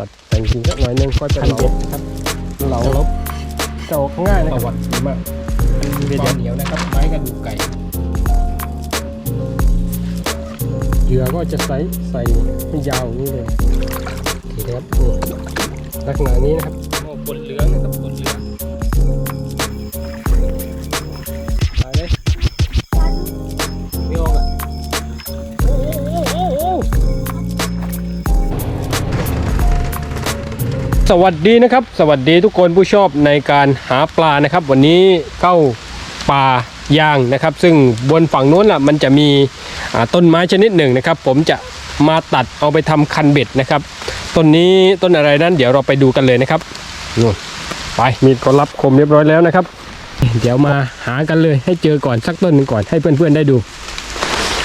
ตัดแต่งจริงสักหน่อยนึงก็จะเป็นเหลาครับเหลาจะออกง่ายนะครับดีมากเป็นเหนียวนะครับ ไม้กระดูกไก่เหยื่อก็จะใส่ใส่ไม่ยาวนี้เลยทีนะครับลักษณะนี้นะครับโอ้ปนเหลืองนะครับปนเหลือง สวัสดีนะครับ สวัสดีทุกคนผู้ชอบในการหาปลานะครับ วันนี้เข้าป่ายางนะครับ ซึ่งบนฝั่งโน้นล่ะมันจะมีต้นไม้ชนิดหนึ่งนะครับ ผมจะมาตัดเอาไปทำคันเบ็ดนะครับต้นนี้ต้นอะไรนั้นเดี๋ยวเราไปดูกันเลยนะครับนู่นไปมีดก็รับคมเรียบร้อยแล้วนะครับ เดี๋ยวมาหากันเลยให้เจอก่อนสักต้นหนึ่งก่อนให้เพื่อนๆได้ดู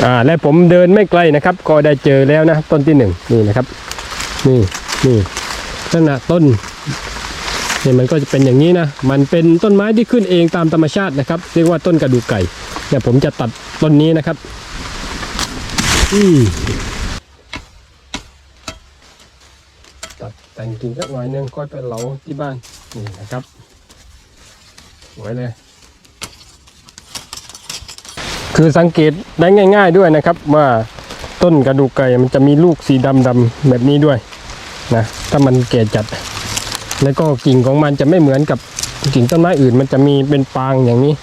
อ่าและผมเดินไม่ไกลนะครับ ก็ได้เจอแล้วนะต้นที่หนึ่งนี่นะครับ นี่นี่ ษณะต้นนี่มันก็จะเป็นอย่างนี้นะ มันเป็นต้นไม้ที่ขึ้นเองตามธรรมชาตินะครับ เรียกว่าต้นกระดูกไก่เนี่ยผมจะตัดต้นนี้นะครับอืมตัดแต่งกิ่งสักหน่อยหนึงก็เป็นเหลาที่บ้านนี่นะครับสวยเลยคือสังเกตได้ง่าย ๆด้วยนะครับว่าต้นกระดูกไก่มันจะมีลูกสีดำๆแบบนี้ด้วย นะถ้ามันแก่จัด แล้วก็กิ่งของมันจะไม่เหมือนกับกิ่งต้นไม้อื่น มันจะมีเป็นปางอย่างนี้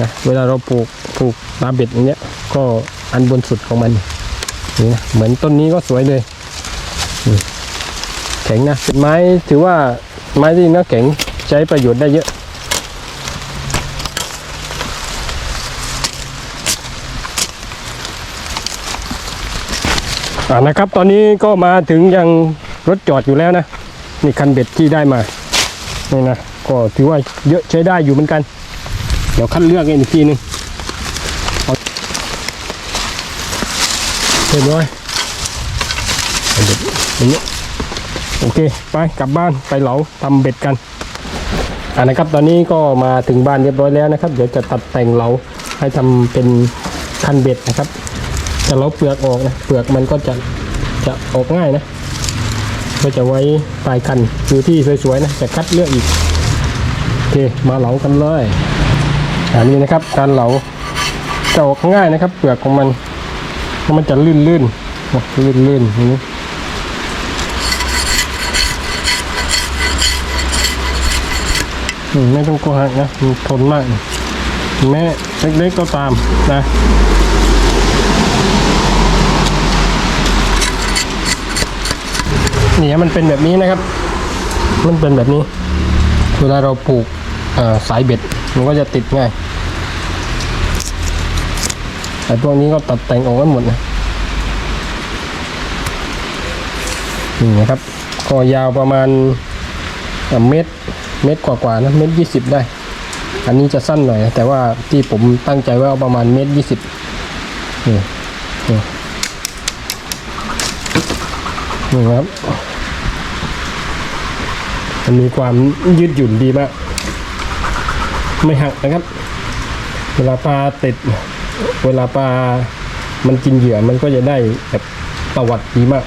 นะเวลาเราปลูกปลูกตาเบ็ดอย่างเงี้ย ก็อันบนสุดของมันนี่นะเหมือนต้นนี้ก็สวยเลยแข็งนะเป็นไม้ถือว่าไม้ที่เนื้อแข็งใช้ประโยชน์ได้เยอะอ่านะครับ ตอนนี้ก็มาถึงยัง รถจอดอยู่แล้วนะ นี่คันเบ็ดที่ได้มานี่นะก็ถือว่าเยอะใช้ได้อยู่เหมือนกัน เดี๋ยวคัดเลือกอีกทีหนึงเอาเรียบร้อยเบ็ดอย่างนี้โอเค ไปกลับบ้านไปเหลาทำเบ็ดกันอ่านะครับตอนนี้ก็มาถึงบ้านเรียบร้อยแล้วนะครับ เดี๋ยวจะตัดแต่งเหลาให้ทำเป็นคันเบ็ดนะครับจะเลาเปลือกออกนะเปลือกมันก็จะจะออกง่ายนะ ก็จะไว้ปลายคันอยู่ที่สวยๆนะจะคัดเลือกอีกโอเคมาเหลากันเลยอันนี้นะครับ การเหลาจะออกง่ายนะครับ เปลือกของมันเพราะมันจะลื่นๆนะลื่นๆอย่างนี้ไม่ต้องกลัวหักนะทนมากแม้เล็กๆก็ตามนะ เนี่ยมันเป็นแบบนี้นะครับ มันเป็นแบบนี้ เวลาเราปลูกสายเบ็ด มันก็จะติดง่ายแต่พวกนี้ก็ตัดแต่งออกกันหมดนะนี่นะครับก็ยาวประมาณเอ่อเมตรเมตรกว่าๆนะเมตรยี่สิบได้ อันนี้จะสั้นหน่อย แต่ว่าที่ผมตั้งใจไว้เอาประมาณเมตรยี่สิบนี่นี่นี่ครับ มันมีความยืดหยุ่นดีมาก ไม่หักนะครับ เวลาปลาติด เวลาปลา มันกินเหยื่อมันก็จะได้แบบตวัดดีมาก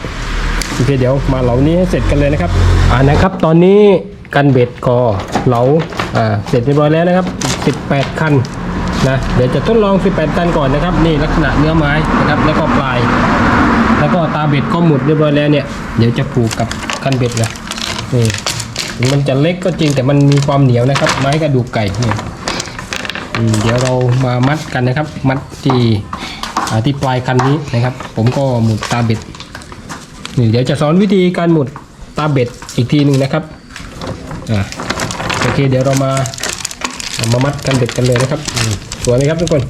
โอเคเดี๋ยวมาเหลานี้ให้เสร็จกันเลยนะครับ อ่านะครับ ตอนนี้กันเบ็ดก็เหลาอ่าเสร็จเรียบร้อยแล้วนะครับ 18 คันนะเดี๋ยวจะทดลอง 18คันก่อนนะครับ นี่ลักษณะเนื้อไม้นะครับ แล้วก็ปลาย แล้วก็ตาเบ็ดก็หมุดเรียบร้อยแล้วเนี่ย เดี๋ยวจะผูกกับคันเบ็ดเลยนี่ ถึงมันจะเล็กก็จริงแต่มันมีความเหนียวนะครับ ไม้กระดูกไก่เนี่ยเดี๋ยวเรามามัดกันนะครับ มัดที่ที่ปลายคันนี้นะครับ ผมก็หมุดตาเบ็ดนี่เดี๋ยวจะสอนวิธีการหมุดตาเบ็ดอีกทีหนึ่งนะครับอ่าโอเคเดี๋ยวเรามาามามัดกันเบ็ดกันเลยนะครับสวยไหมครับทุกคน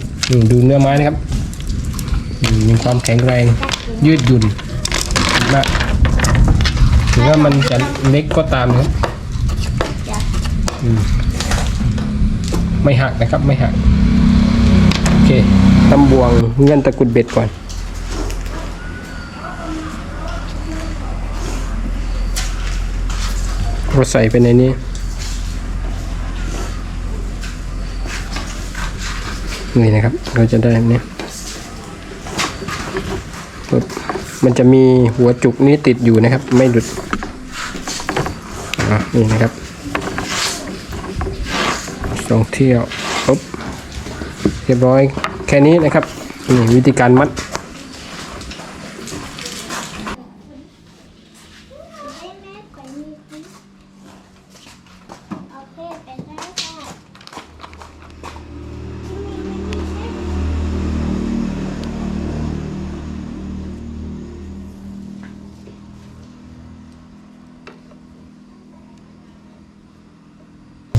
ดูเนื้อไม้นะครับมีความแข็งแรงยืดหยุ่นมากถึงว่ามันจะเล็กก็ตามนะครับ ไม่หักนะครับ ไม่หัก โอเคตำบวงเงินตะกุดเบ็ดก่อน เราใส่ไปในนี้นี่นะครับ เราจะได้แบบนี้ปึ๊บมันจะมีหัวจุกนี้ติดอยู่นะครับ ไม่หลุดอะนี่นะครับ สองเที่ยวปุ๊บเรียบร้อยแค่นี้นะครับนี่วิธีการมัด ให้แม่ไปมีสิโอเคเป็นได้ค่ะที่มีวิธีเช็ค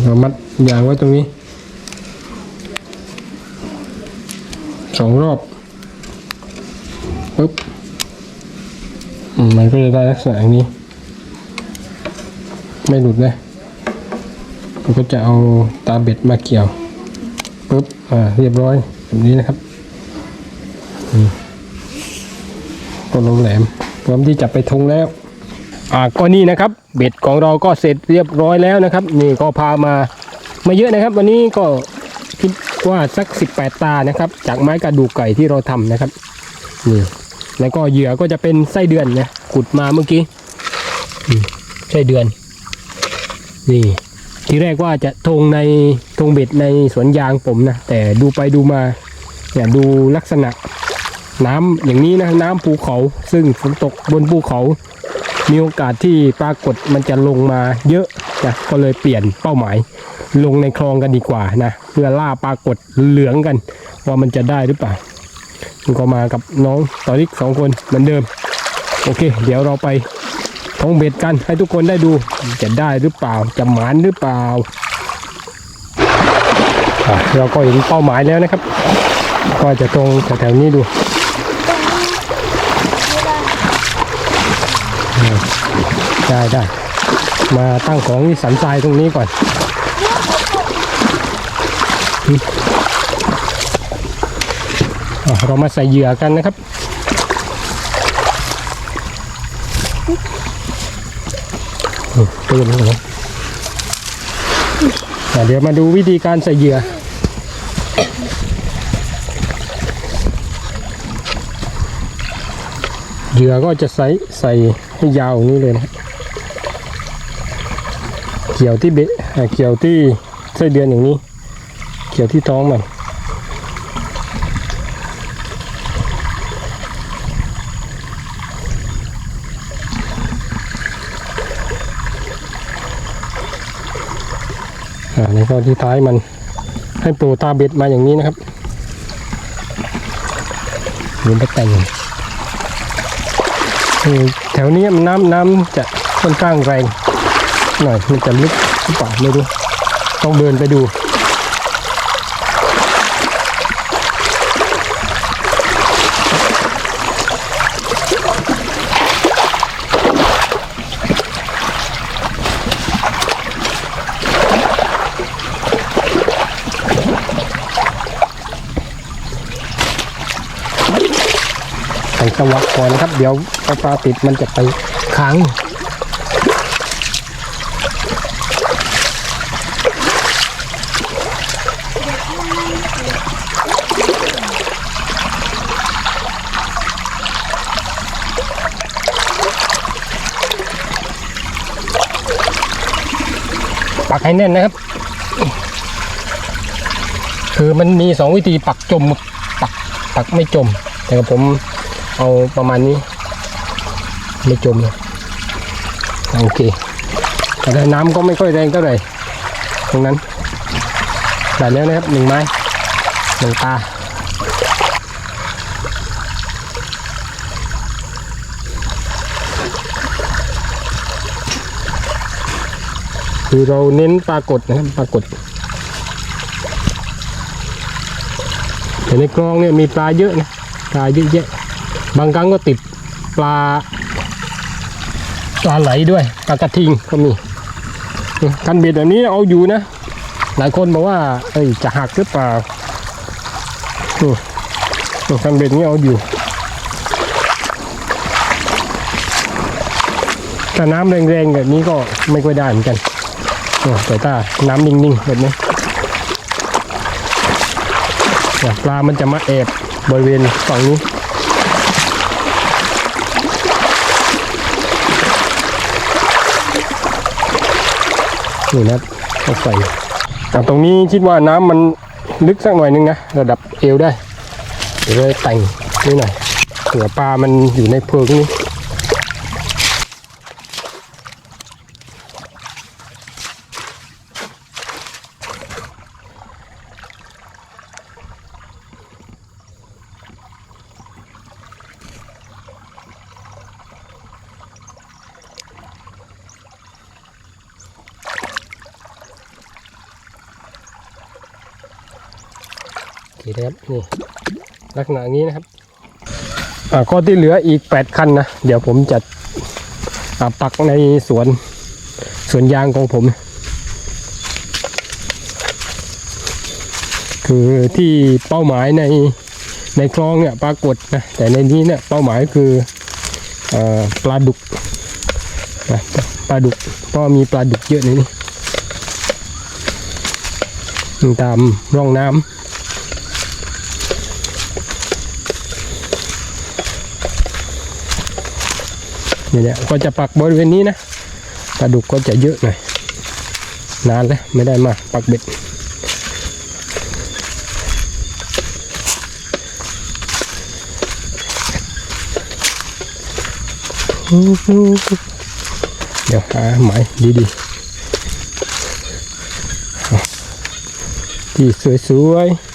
เรามั ดยางไว้ตรงนี้สองรอบปุ๊บมันก็จะได้ลักษณะอย่างนี้ ไม่หลุดนะมันก็จะเอาตาเบ็ดมาเกี่ยวปุ๊บอ่าเรียบร้อยแบบนี้นะครับก็ลงแหลมพร้อมที่จะไปทงแล้ว อ่าก็นี่นะครับ เบ็ดของเราก็เสร็จเรียบร้อยแล้วนะครับ นี่ก็พามา ม่เยอะนะครับ วันนี้ก็คิดว่าสัก 18 ตานะครับ จากไม้กระดูกไก่ที่เราทำนะครับนี่แล้วก็เหยื่อก็จะเป็นไส้เดือนนะขุดมาเมื่อกี้ไส้เดือน นี่ทีแรกว่าจะทงในทงเบ็ดในสวนยางผมนะแต่ดูไปดูมาเนี่ยดูลักษณะ น้ำอย่างนี้นะน้ำภูเขา ซึ่งฝนตกบนภูเขา มีโอกาสที่ปรากฏมันจะลงมาเยอะนะก็เลยเปลี่ยนเป้าหมาย ลงในคลองกันดีกว่านะเพื่อล่าปรากฏเหลืองกัน ว่ามันจะได้หรือเปล่ามันก็มากับน้องตอริกสองคนเหมือนเดิม โอเค เดี๋ยวเราไปทงเบ็ดกันให้ทุกคนได้ดูจะได้หรือเปล่าจะหมานหรือเปล่าเราก็เห็นเป้าหมายแล้วนะครับ ก็จะตรงแถวๆนี้ดูได้ได้มาตั้งของที่สันทรายตรงนี้ก่อน เรามาใส่เหยื่อกันนะครับ ตื่นแล้วเดี๋ยวมาดูวิธีการใส่เหยื่อเหยื่อก็จะใส่ใส่ให้ยาวนี้เลยนะเกี่ยวที่เบะอ่าเกี่ยวที่ไส้เดือนอย่างนี้ เกี่ยวที่ท้องมันอ่านี่ก็ที่ท้ายมันให้โปรตาเบ็ดมาอย่างนี้นะครับหรือไปแต่งแถวนี้มันน้ำน้ำจะค่อนข้างแรงหน่อยมันจะลึกหรือเปล่าไม่รู้ต้องเดินไปดู จังหวะก่อนนะครับ เดี๋ยวพอปลาติดมันจะไปค้างปักให้แน่นนะครับ คือมันมีสองวิธีปักจมปักปักไม่จม แต่กับผม เอาประมาณนี้ ไม่จมเลยโอเค แต่น้ำก็ไม่ค่อยแรงเท่าไหร่ตรงนั้นได้แล้วนะครับหนึ่งไม้หนึ่งตาคือเราเน้นปรากฏนะครับปรากฏแต่ในกรองเนี่ยมีปลาเยอะนะปลาเยอะแยะ บางครั้งก็ติดปลาปลาไหลด้วยปลากระทิงก็มีกันเบ็ดแบบนี้เอาอยู่นะ หลายคนบอกว่า เอ้ยจะหักหรือเปล่าอืมอืมกันเบ็ดนี้เอาอยู่ถ้าน้ำแรงๆแบบนี้ก็ไม่ค่อยได้เหมือนกันแต่ถ้าน้ำนิ่งๆแบบนี้ปลามันจะมาแอบบริเวณฝั่งนี้ นี่นะครับเอาใส่ตรงนี้คิดว่าน้ำมันลึกสักหน่อยนึงนะระดับเอวได้เดี๋ยวเลยแต่งนี่หน่อยเผื่อปลามันอยู่ในเพิงนี้ เคนะครับนี่ลักษณะนี้นะครับอ่าก็ที่เหลืออีก 8 คันนะ เดี๋ยวผมจะปักในสวนสวนยางของผม คือที่เป้าหมายในในคลองเนี่ยปรากฏนะแต่ในนี้เนี่ยเป้าหมายคือออปลาดุกนะปลาดุกเพราะมีปลาดุกเยอะในนี้ตามร่องน้ำ นี่ยเนี่ยก็จะปักบริเวณนี้นะปลาดุกก็จะเยอะหน่อยนานแล้วไม่ได้มาปักเบ็ดเดี๋ยวหาหมายดีๆที่สวยๆ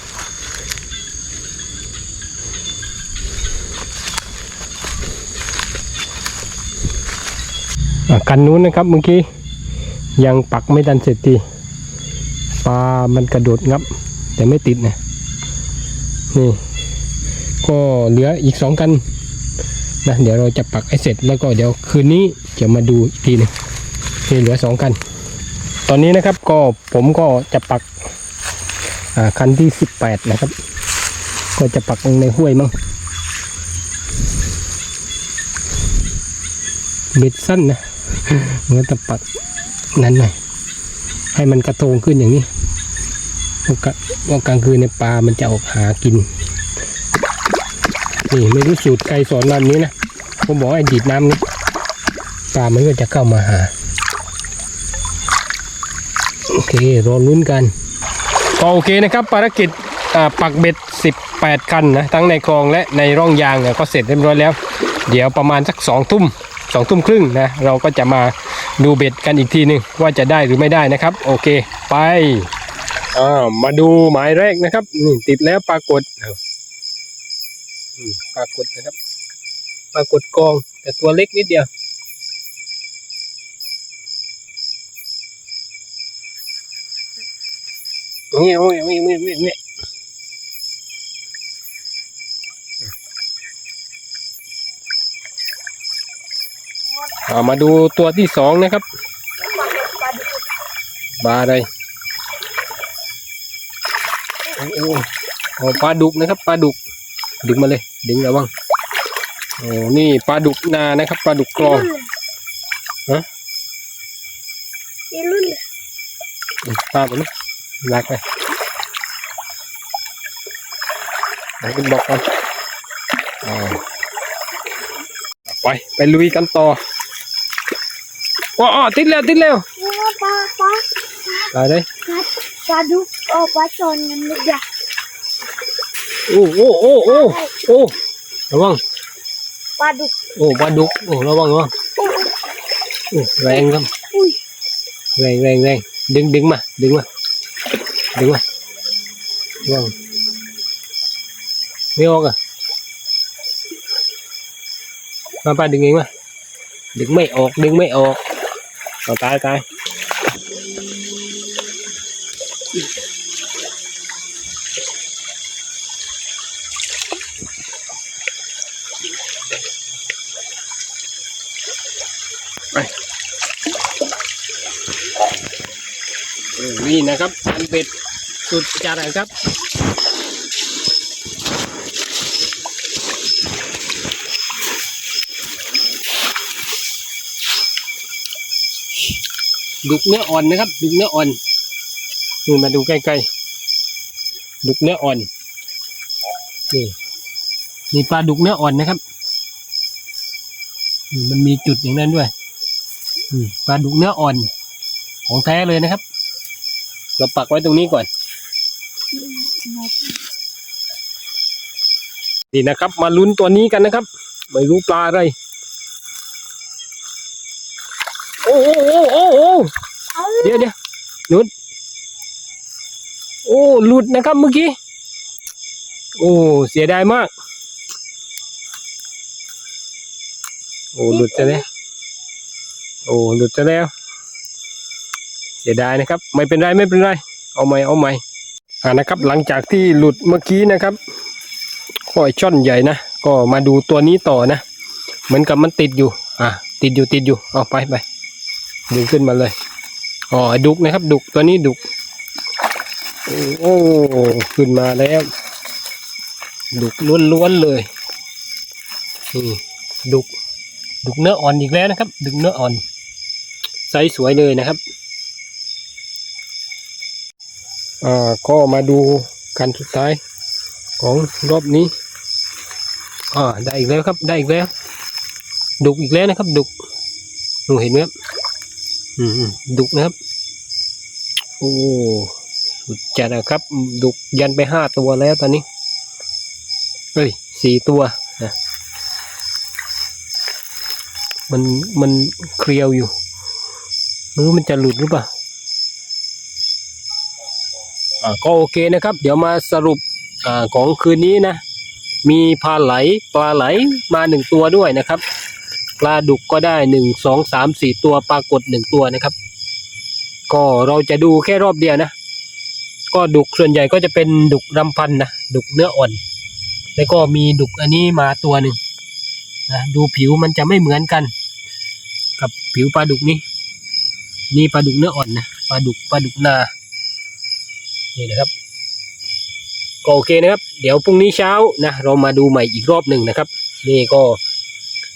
กันนู้นนะครับเมื่อกี้ยังปักไม่ทันเสร็จทีปลามันกระโดดงับ แต่ไม่ติดนะนี่ก็เหลืออีกสองกันนะเดี๋ยวเราจะปักให้เสร็จแล้วก็เดี๋ยวคืนนี้จะมาดูอีกทีหนึงนี่เหลือสองกัน ตอนนี้นะครับก็ผมก็จะปักอ่าคันที่สิบแปดนะครับ ก็จะปักลงในห้วยมั่งเบ็ดสั้นนะ เมื่อตะปัดนั้นหน่อยให้มันกระโตงขึ้นอย่างนี้ว่ากลางคืนในปลามันจะออกหากิน นี่ไม่รู้สูตรใครสอนมาแบบนี้นะผมบอกให้ดีดน้ำนี้ปลามันก็จะเข้ามาหา โอเครอลุ้นกันก็โอเคนะครับ ภารกิจปักเบ็ด 18 คันนะ ทั้งในคลองและในร่องยางเนี่ยก็เสร็จเรียบร้อยแล้ว เดี๋ยวประมาณสักสองทุ่ม สองทุ่มครึ่งนะเราก็จะมาดูเบ็ดกันอีกทีหนึ่งว่าจะได้หรือไม่ได้นะครับ โอเคไปอ่ามาดูหมายแรกนะครับนี่ติดแล้วปรากฏปรากฏนะครับ ปรากฏกอง แต่ตัวเล็กนิดเดียวเนี่โอ้ยโอ้ยโอ้ยโอ้ยโอ้ย เอามาดูตัวที่สองนะครับปลาอะไรโอ้โหโอ้ปลาดุกนะครับปลาดุก ดึงมาเลยดึงระวังโอ้นี่ปลาดุกนานะครับปลาดุกกรองฮะนี่รุ่นปลาแบบนี้ลากไปไหนคุณบอกก่อนอ่าไปไปลุยกันต่อ ว้าวติดแล้วติดแล้วนี่ปลาปลาตายเลยปลาดุกโอ้ปลาชอนกันเลยจ้ะโอ้โอ้โอ้โอ้โอ้ระ เอาตายตายเออนี่นะครับอันเป็ดสุดจัดนะครับ ดุกเนื้ออ่อนนะครับ ดุกเนื้ออ่อนนี่มาดูใกล้ๆดุกเนื้ออ่อนนี่นี่ปลาดุกเนื้ออ่อนนะครับมันมีจุดอย่างนั้นด้วยปลาดุกเนื้ออ่อน ของแท้เลยนะครับ เราปักไว้ตรงนี้ก่อนนี่นะครับ มาลุ้นตัวนี้กันนะครับ ไม่รู้ปลาอะไร โอ้โอ้โอ้โดี๋ยวเดี๋ยวหลุดโอ้หลุดนะครับเมื่อกี้ โอ้เสียดายมาก โอ้หลุดจะแล้วโอ้หลุดจะแล้ว เสียดายนะครับ ไม่เป็นไรไม่เป็นไร เอาใหม่เอาใหม่อ่านะครับหลังจากที่หลุดเมื่อกี้นะครับก็ไอ้ช่อนใหญ่นะก็มาดูตัวนี้ต่อนะ เหมือนกับมันติดอยู่ อะติดอยู่ติดอยู่เอาไปไปดึงขึ้นมาเลย อ๋อดุกนะครับ ดุกตัวนี้ดุกโอ้โอ้ขึ้นมาแล้ว ดุกล้วนๆเลยนี่ดุก ดุกเนื้ออ่อนอีกแล้วนะครับ ดุกเนื้ออ่อนไซส์สวยเลยนะครับอ่าก็มาดูกันสุดท้ายของรอบนี้อ่าได้อีกแล้วครับ ได้อีกแล้ว ดุกอีกแล้วนะครับ ดุกหนูเห็นไหมครับ ดุกนะครับ โอ้สุดจัดนะครับ ดุกยันไปห้าตัวแล้วตอนนี้เฮ้ยสี่ตัวนะมันมันเคลียวอยู่ไม่รู้มันจะหลุดหรือเปล่าก็โอเคนะครับ เดี๋ยวมาสรุปอของคืนนี้นะ มีปลาไหลปลาไหลมาหนึ่งตัวด้วยนะครับ ปลาดุกก็ได้หนึ่งสองสามสี่ตัวปลากดหนึ่งตัวนะครับ ก็เราจะดูแค่รอบเดียวนะ ก็ดุกส่วนใหญ่ก็จะเป็นดุกรำพันนะดุกเนื้ออ่อน แล้วก็มีดุกอันนี้มาตัวหนึ่งนะดูผิวมันจะไม่เหมือนกัน กับผิวปลาดุกนี่นี่ปลาดุกเนื้ออ่อนนะปลาดุกปลาดุกนานี่นะครับก็โอเคนะครับ เดี๋ยวพรุ่งนี้เช้านะเรามาดูใหม่อีกรอบหนึ่งนะครับ นี่ก็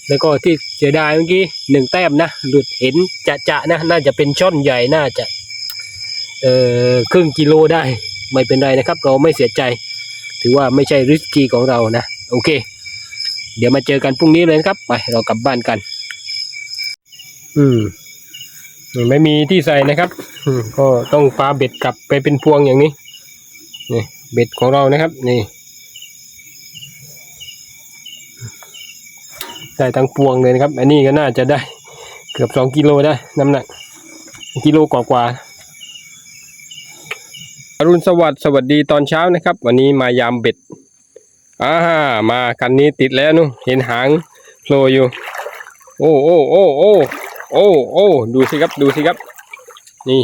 แล้วก็ที่เสียดายเมื่อกี้หนึ่งแต้มนะ หลุดเห็นจะจะนะ น่าจะเป็นช่อนใหญ่น่าจะ เอ่อครึ่งกิโลได้ ไม่เป็นไรนะครับ เราไม่เสียใจ ถือว่าไม่ใช่ริสกีของเรานะ โอเค เดี๋ยวมาเจอกันพรุ่งนี้เลยนะครับ ไปเรากลับบ้านกัน อืมไม่มีที่ใส่นะครับอืก็ต้องปาเบ็ดกลับไปเป็นพวงอย่างนี้นี่เบ็ดของเรานะครับ นี่ ได้ทั้งพวงเลยนะครับ อันนี้ก็น่าจะได้เกือบสองกิโลได้น้ำหนัก กิโลกว่าๆอรุณสวัสดิ์สวัสดีตอนเช้านะครับ วันนี้มายามเบ็ดอ่ามาคันนี้ติดแล้วนู่นเห็นหางโผล่อยู่ โอ้โอ้โอ้โอ้โอ้โอ้ดูสิครับดูสิครับ นี่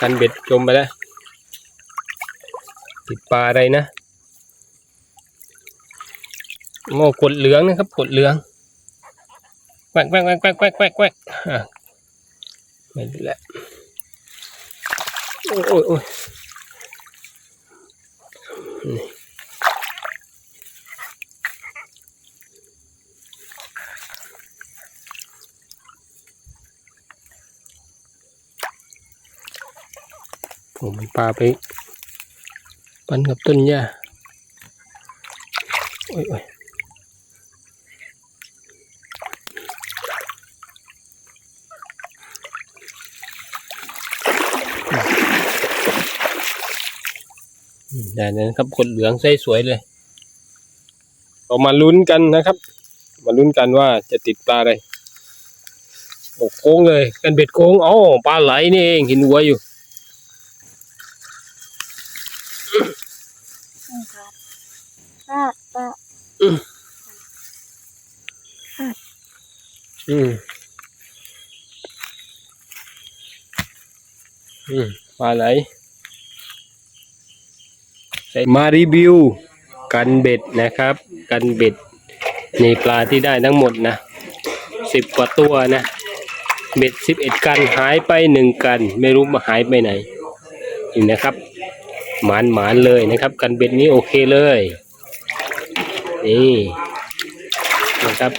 คันเบ็ดจมไปแล้วติดปลาอะไรนะ โง่กดเหลืองนะครับกดเหลืองแกวกแกวกแกวกแกวกแกวกแกวกอะไม่ดีแล้วโอ้ยโอ้ยโอ้ยนี่ผมปลาไปปันกับต้นหญ้าโอ้ยโอ้ย ได้เลยนะครับขนเหลืองใสสวยเลยเรามาลุ้นกันนะครับ มาลุ้นกันว่าจะติดปลาอะไรโอ้โค้งเลย กันเบ็ดโค้งอ๋อปลาไหลนี่เองเห็นหัวอยู่ครับป้าป้าอืมอืมปลาไหล มารีวิวกันเบ็ดนะครับ กันเบ็ดนี่ปลาที่ได้ทั้งหมดนะสิบกว่าตัวนะ เบ็ดสิบเอ็ดกันหายไปหนึ่งกัน ไม่รู้มาหายไปไหนนี่นะครับ หมานหมานเลยนะครับ กันเบ็ดนี้โอเคเลย นี่นะครับ